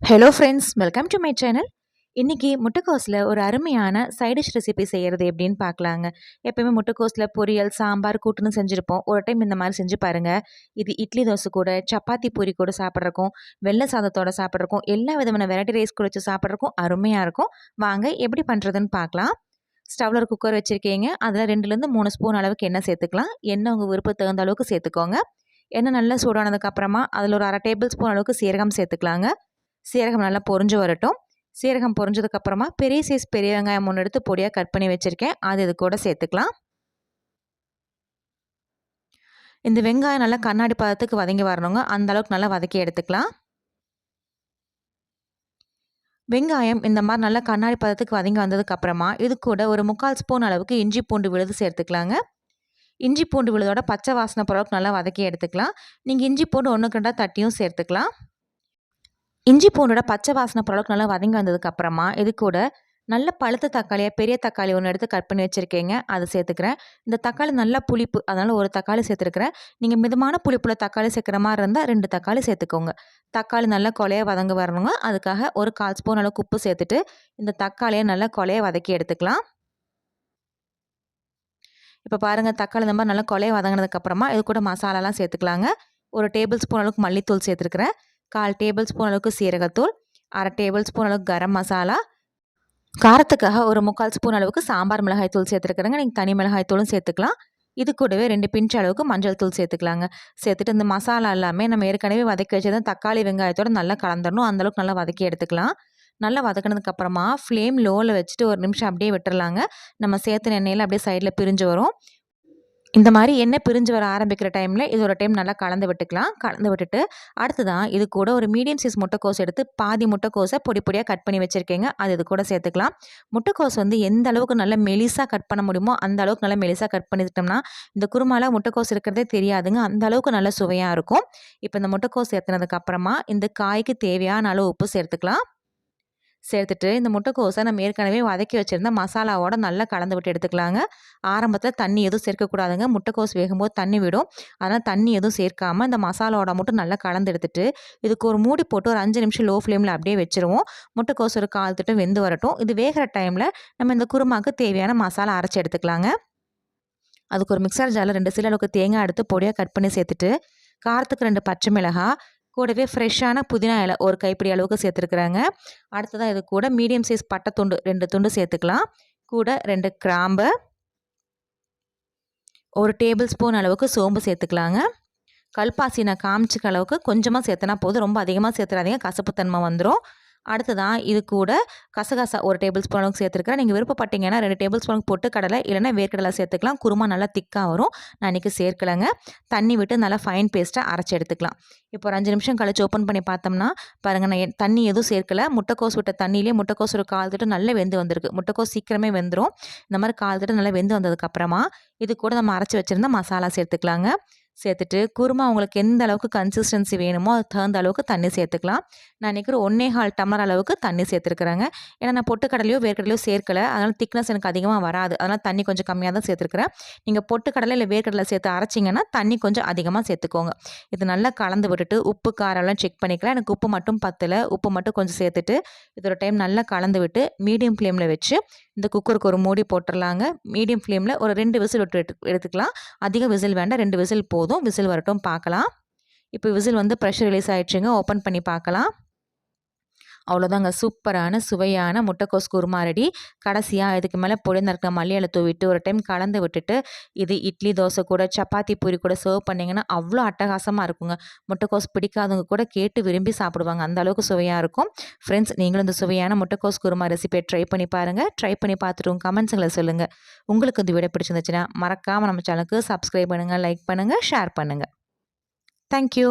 Hello friends welcome to my channel இன்றைக்கி முட்டைக்கோஸில் ஒரு அருமையான சைடிஷ் ரெசிபி செய்கிறது எப்படின்னு பார்க்கலாங்க. எப்போயுமே முட்டைக்கோஸில் பொரியல் சாம்பார் கூட்டுன்னு செஞ்சுருப்போம். ஒரு டைம் இந்த மாதிரி செஞ்சு பாருங்கள் இது இட்லி தோசை கூட சப்பாத்தி பூரி கூட சாப்பிட்றக்கும் வெள்ளை சாதத்தோட சாப்பிட்றக்கும் எல்லா விதமான வெரைட்டி ரைஸ் கூட வச்சு சாப்பிட்றக்கும் அருமையாக இருக்கும். வாங்க எப்படி பண்ணுறதுன்னு பார்க்கலாம். ஸ்டவ்வில் ஒரு குக்கர் வச்சுருக்கீங்க. அதில் ரெண்டுலேருந்து மூணு ஸ்பூன் அளவுக்கு எண்ணெய் சேர்த்துக்கலாம். எண்ணெய் உங்கள் விருப்பம் தகுந்த அளவுக்கு சேர்த்துக்கோங்க. எண்ணெய் நல்லா சூடானதுக்கப்புறமா அதில் ஒரு அரை டேபிள் ஸ்பூன் அளவுக்கு சீரகம் சேர்த்துக்கலாங்க. சீரகம் நல்லா பொறிஞ்சு வரட்டும். சீரகம் பொறிஞ்சதுக்கப்புறமா பெரிய சைஸ் பெரிய வெங்காயம் ஒன்று எடுத்து பொடியாக கட் பண்ணி வச்சுருக்கேன். அது இது கூட சேர்த்துக்கலாம். இந்த வெங்காயம் நல்லா கண்ணாடி பதத்துக்கு வதங்கி வரணுங்க. அந்த அளவுக்கு நல்லா வதக்கி எடுத்துக்கலாம். வெங்காயம் இந்த மாதிரி நல்லா கண்ணாடி பதத்துக்கு வதங்கி வந்ததுக்கப்புறமா இது கூட ஒரு முக்கால் ஸ்பூன் அளவுக்கு இஞ்சி பூண்டு விழுது சேர்த்துக்கலாங்க. இஞ்சி பூண்டு விழுதோட பச்சை வாசனை பொருளுக்கு நல்லா வதக்கி எடுத்துக்கலாம். நீங்கள் இஞ்சி பூண்டு ஒன்று ரெண்டாக தட்டியும் சேர்த்துக்கலாம். இஞ்சி பூண்டோட பச்சை வாசனை பொருளுக்கு நல்லா வதங்கி வந்ததுக்கப்புறமா இது கூட நல்ல பழுத்த தக்காளியாக பெரிய தக்காளி ஒன்று எடுத்து கட் பண்ணி வச்சுருக்கீங்க. அதை சேர்த்துக்கிறேன். இந்த தக்காளி நல்லா புளிப்பு அதனால் ஒரு தக்காளி சேர்த்துருக்கிறேன். நீங்கள் மிதமான புளிப்புல தக்காளி சேர்க்குற மாதிரி இருந்தால் ரெண்டு தக்காளி சேர்த்துக்கோங்க. தக்காளி நல்லா கொலையாக வதங்க வரணுங்க. அதுக்காக ஒரு கால் ஸ்பூன் அளவுக்கு உப்பு சேர்த்துட்டு இந்த தக்காளியை நல்லா கொலையை வதக்கி எடுத்துக்கலாம். இப்போ பாருங்கள் தக்காளி இந்த மாதிரி நல்லா கொலையை வதங்கினதுக்கப்புறமா இது கூட மசாலாலாம் சேர்த்துக்கலாங்க. ஒரு டேபிள் ஸ்பூன் அளவுக்கு மல்லித்தூள் சேர்த்துருக்குறேன். கால் டேபிள் ஸ்பூன் அளவுக்கு சீரகத்தூள் அரை டேபிள் ஸ்பூன் அளவுக்கு கரம் மசாலா காரத்துக்காக ஒரு முக்கால் ஸ்பூன் அளவுக்கு சாம்பார் மிளகாய் தூள் சேர்த்துருக்குறேங்க. நீங்கள் தனி மிளகாய் தூளும் சேர்த்துக்கலாம். இது கூடவே ரெண்டு பிஞ்ச் அளவுக்கு மஞ்சள் தூள் சேர்த்துக்கலாங்க. சேர்த்துட்டு இந்த மசாலா எல்லாமே நம்ம ஏற்கனவே வதக்கி வச்சதான் தக்காளி வெங்காயத்தோடு நல்லா கலந்துடணும் அந்தளவுக்கு நல்லா வதக்கி எடுத்துக்கலாம். நல்லா வதக்கினதுக்கப்புறமா ஃப்ளேம் லோவில் வச்சுட்டு ஒரு நிமிஷம் அப்படியே விட்டுறலாங்க. நம்ம சேர்த்து எண்ணெயில் அப்படியே சைடில் பிரிஞ்சு வரும். இந்த மாதிரி எண்ணெய் பிரிஞ்சு வர ஆரம்பிக்கிற டைமில் இது ஒரு டைம் நல்லா கலந்து விட்டுக்கலாம். கலந்து விட்டுட்டு அடுத்ததான் இது கூட ஒரு மீடியம் சைஸ் முட்டைக்கோஸ் எடுத்து பாதி முட்டைக்கோஸை பொடி பொடியாக கட் பண்ணி வச்சுருக்கீங்க. அது இது கூட சேர்த்துக்கலாம். முட்டைக்கோஸ் வந்து எந்த அளவுக்கு நல்லா மெலிசாக கட் பண்ண முடியுமோ அந்த அளவுக்கு நல்லா மெலிசாக கட் பண்ணிட்டோம்னா இந்த குருமாவில் முட்டைக்கோஸ் இருக்கிறதே தெரியாதுங்க. அந்த அளவுக்கு நல்லா சுவையாக இருக்கும். இப்போ இந்த முட்டைக்கோஸ் சேர்த்துனதுக்கு அப்புறமா இந்த காய்க்கு தேவையான அளவு உப்பு சேர்த்துக்கலாம். சேர்த்துட்டு இந்த முட்டைக்கோஸை நம்ம ஏற்கனவே வதக்கி வச்சுருந்த மசாலாவோட நல்லா கலந்து விட்டு எடுத்துக்கலாங்க. ஆரம்பத்தில் தண்ணி எதுவும் சேர்க்கக்கூடாதுங்க. முட்டைக்கோஸ் வேகும்போது தண்ணி விடும். அதனால் தண்ணி எதுவும் சேர்க்காமல் இந்த மசாலாவோட மட்டும் நல்லா கலந்து எடுத்துட்டு இதுக்கு ஒரு மூடி போட்டு ஒரு அஞ்சு நிமிஷம் லோ ஃப்ளேமில் அப்படியே வச்சுருவோம். முட்டைக்கோஸ் ஒரு கால் திட்டம் வெந்து வரட்டும். இது வேகிற டைமில் நம்ம இந்த குருமாவுக்கு தேவையான மசாலா அரைச்சி எடுத்துக்கலாங்க. அதுக்கு ஒரு மிக்சர் ஜாரில் ரெண்டு சில அளவுக்கு தேங்காய் எடுத்து பொடியாக கட் பண்ணி சேர்த்துட்டு காரத்துக்கு ரெண்டு பச்சை மிளகாய் கூடவே ஃப்ரெஷ்ஷான புதினா இலை ஒரு கைப்பிடி அளவுக்கு சேர்த்துருக்குறாங்க. அடுத்ததாக இது கூட மீடியம் சைஸ் பட்டை துண்டு ரெண்டு துண்டு சேர்த்துக்கலாம். கூட ரெண்டு கிராம்பு. ஒரு டேபிள் ஸ்பூன் அளவுக்கு சோம்பு சேர்த்துக்கலாங்க. கல்பாசி நான் காமிச்சிக்க அளவுக்கு கொஞ்சமாக சேர்த்தனா போதும். ரொம்ப அதிகமாக சேர்த்துறாதீங்க. கசப்புத்தன்மை வந்துடும் அடுத்ததான் இது கூட கசகசா ஒரு டேபிள் ஸ்பூன் அளவுக்கு சேர்த்துருக்கிறேன். நீங்கள் விருப்பப்பட்டீங்கன்னா ரெண்டு டேபிள் ஸ்பூன் போட்டு கடலை இல்லைன்னா வேர்க்கடலை சேர்த்துக்கலாம். குருமா நல்லா திக்காக வரும். நான் இன்றைக்கி சேர்க்கலைங்க. தண்ணி விட்டு நல்லா ஃபைன் பேஸ்ட்டாக அரைச்சி எடுத்துக்கலாம். இப்போ ஒரு அஞ்சு நிமிஷம் கழிச்சு ஓப்பன் பண்ணி பார்த்தோம்னா பாருங்கள் நான் தண்ணி எதுவும் சேர்க்கலை. முட்டைக்கோஸ் விட்ட தண்ணியிலே முட்டைக்கோஸ் ஒரு கால் திட்டு நல்லா வெந்து வந்திருக்கு. முட்டைக்கோஸ் சீக்கிரமே வெந்துடும் இந்த மாதிரி கால் திட்டு நல்லா வெந்து வந்ததுக்கப்புறமா இது கூட நம்ம அரைச்சி வச்சுருந்தா மசாலா சேர்த்துக்கலாங்க. சேர்த்துட்டு குருமா உங்களுக்கு எந்த அளவுக்கு கன்சிஸ்டன்சி வேணுமோ அது தகுந்த அளவுக்கு தண்ணி சேர்த்துக்கலாம். நான் நினைக்கிற ஒன்றே ஹால் டம்ளர் அளவுக்கு தண்ணி சேர்த்துருக்குறேங்க. ஏன்னா நான் பொட்டுக்கடலையோ வேர்க்கடலையோ சேர்க்கலை. அதனால் திக்னஸ் எனக்கு அதிகமாக வராது. அதனால் தண்ணி கொஞ்சம் கம்மியாக தான் சேர்த்துருக்குறேன். நீங்கள் பொட்டுக்கடலை இல்லை வேர்க்கடலை சேர்த்து அரைச்சிங்கன்னா தண்ணி கொஞ்சம் அதிகமாக சேர்த்துக்கோங்க. இது நல்லா கலந்து விட்டுட்டு உப்பு காரம்லாம் செக் பண்ணிக்கலாம். எனக்கு உப்பு மட்டும் பத்தலை. உப்பு மட்டும் கொஞ்சம் சேர்த்துட்டு இது ஒரு டைம் நல்லா கலந்து விட்டு மீடியம் ஃப்ளேமில் வச்சு இந்த குக்கருக்கு ஒரு மூடி போட்டுடலாங்க மீடியம் ஃப்ளேமில் ஒரு ரெண்டு விசில் விட்டு எடுத்துக்கலாம். அதிக விசில் வேண்டாம். ரெண்டு விசில் போதும். விசில் வரட்டும். பார்க்கலாம் இப்போ விசில் வந்து ப்ரெஷர் ரிலீஸ் ஆகிடுச்சுங்க ஓப்பன் பண்ணி பார்க்கலாம் அவ்வளோதாங்க சூப்பரான சுவையான முட்டைக்கோஸ் குருமா ரெடி. கடைசியாக இதுக்கு மேலே பொழிந்திருக்க மல்லியில் தூவிட்டு ஒரு டைம் கலந்து விட்டுட்டு இது இட்லி தோசை கூட சப்பாத்தி பூரி கூட சர்வ் பண்ணிங்கன்னா அவ்வளோ அட்டகாசமாக இருக்குங்க. முட்டைக்கோஸ் பிடிக்காதவங்க கூட கேட்டு விரும்பி சாப்பிடுவாங்க. அந்த அளவுக்கு சுவையாக இருக்கும். ஃப்ரெண்ட்ஸ் நீங்களும் இந்த சுவையான முட்டைக்கோஸ் குருமா ரெசிபியை ட்ரை பண்ணி பாருங்கள் ட்ரை பண்ணி பார்த்துட்டு உங்கள் கமெண்ட்ஸுங்களை சொல்லுங்கள் உங்களுக்கு இந்த வீடியோ பிடிச்சிருந்துச்சுன்னா மறக்காமல் நம்ம சேனலுக்கு சப்ஸ்கிரைப் பண்ணுங்கள் லைக் பண்ணுங்கள் ஷேர் பண்ணுங்கள் தேங்க்யூ